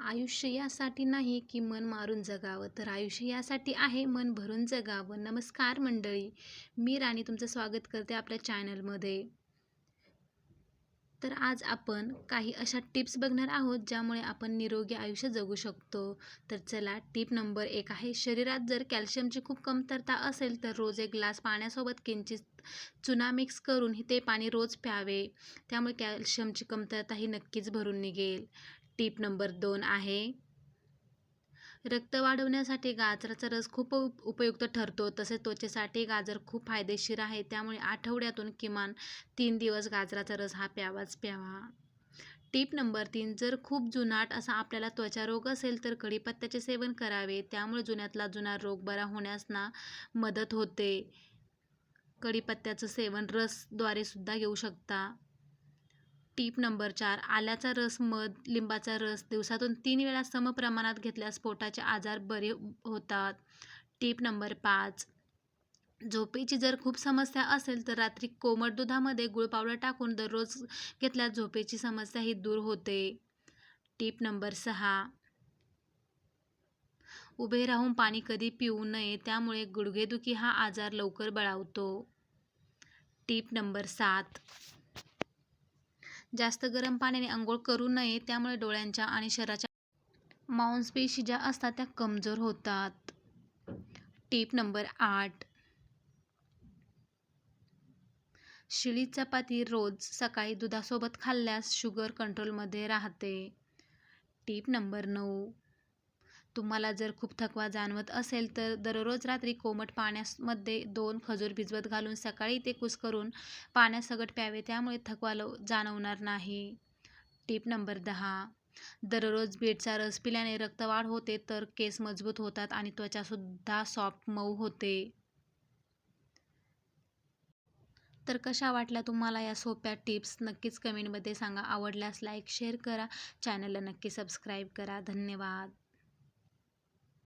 आयुष्य यासाठी नाही की मन मारून जगावं. तर आयुष्य यासाठी आहे मन भरून जगावं. नमस्कार मंडळी मी राणी तुमचं स्वागत करते आपल्या चॅनलमध्ये. तर आज आपण काही अशा टिप्स बघणार आहोत ज्यामुळे आपण निरोगी आयुष्य जगू शकतो. तर चला टिप नंबर एक आहे शरीरात जर कॅल्शियमची खूप कमतरता असेल तर रोज एक ग्लास पाण्यासोबत किंचित चुना मिक्स करून ते पाणी रोज प्यावे. त्यामुळे कॅल्शियमची कमतरता ही नक्कीच भरून निघेल. टीप नंबर दोन आहे. रक्त वाढवण्यासाठी गाजराचा रस खूप उप उपयुक्त ठरतो. तसेच त्वचेसाठी गाजर खूप फायदेशीर आहे. त्यामुळे आठवड्यातून किमान तीन दिवस गाजराचा रस हा प्यावाच प्यावा. टीप नंबर तीन जर खूप जुनाट असा आपल्याला त्वचा रोग असेल तर कढीपत्त्याचे सेवन करावे. त्यामुळे जुन्यातला जुना रोग बरा होण्यास ना मदत होते. कढीपत्त्याचं सेवन रसद्वारे सुद्धा घेऊ शकता. टीप नंबर चार आल्याचा रस मध लिंबाचा रस दिवसातून तीन वेळा समप्रमाणात घेतल्यास पोटाचे आजार बरे होतात. टीप नंबर पाच झोपेची जर खूप समस्या असेल तर रात्री कोमट दुधामध्ये गुळ पावडर टाकून दररोज घेतल्यास झोपेची समस्या ही दूर होते. टीप नंबर सहा उभे राहून पाणी कधी पिऊ नये त्यामुळे गुडघेदुखी हा आजार लवकर बळावतो. टीप नंबर सात जास्त गरम पाण्याने अंघोळ करू नये त्यामुळे डोळ्यांच्या आणि शरीराच्या मांसपेशी ज्या असतात त्या कमजोर होतात. टीप नंबर आठ. शिळी चपाती रोज सकाळी दुधासोबत खाल्ल्यास शुगर कंट्रोलमध्ये राहते. टीप नंबर नऊ. तुम्हाला जर खूप थकवा जाणवत असेल तर दररोज रात्री कोमट पाण्यामध्ये दोन खजूर भिजवत घालून सकाळी ते कुस्करून पाण्यासकट प्यावे. त्यामुळे थकवा लव जाणवणार नाही. टीप नंबर दहा. दररोज बीटचा रस पिल्याने रक्तवाढ होते तर केस मजबूत होतात आणि त्वचासुद्धा सॉफ्ट मऊ होते. तर कशा वाटल्या तुम्हाला या सोप्या टिप्स? नक्कीच कमेंटमध्ये सांगा. आवडल्यास लाईक शेअर करा. चॅनलला नक्की सबस्क्राईब करा. धन्यवाद.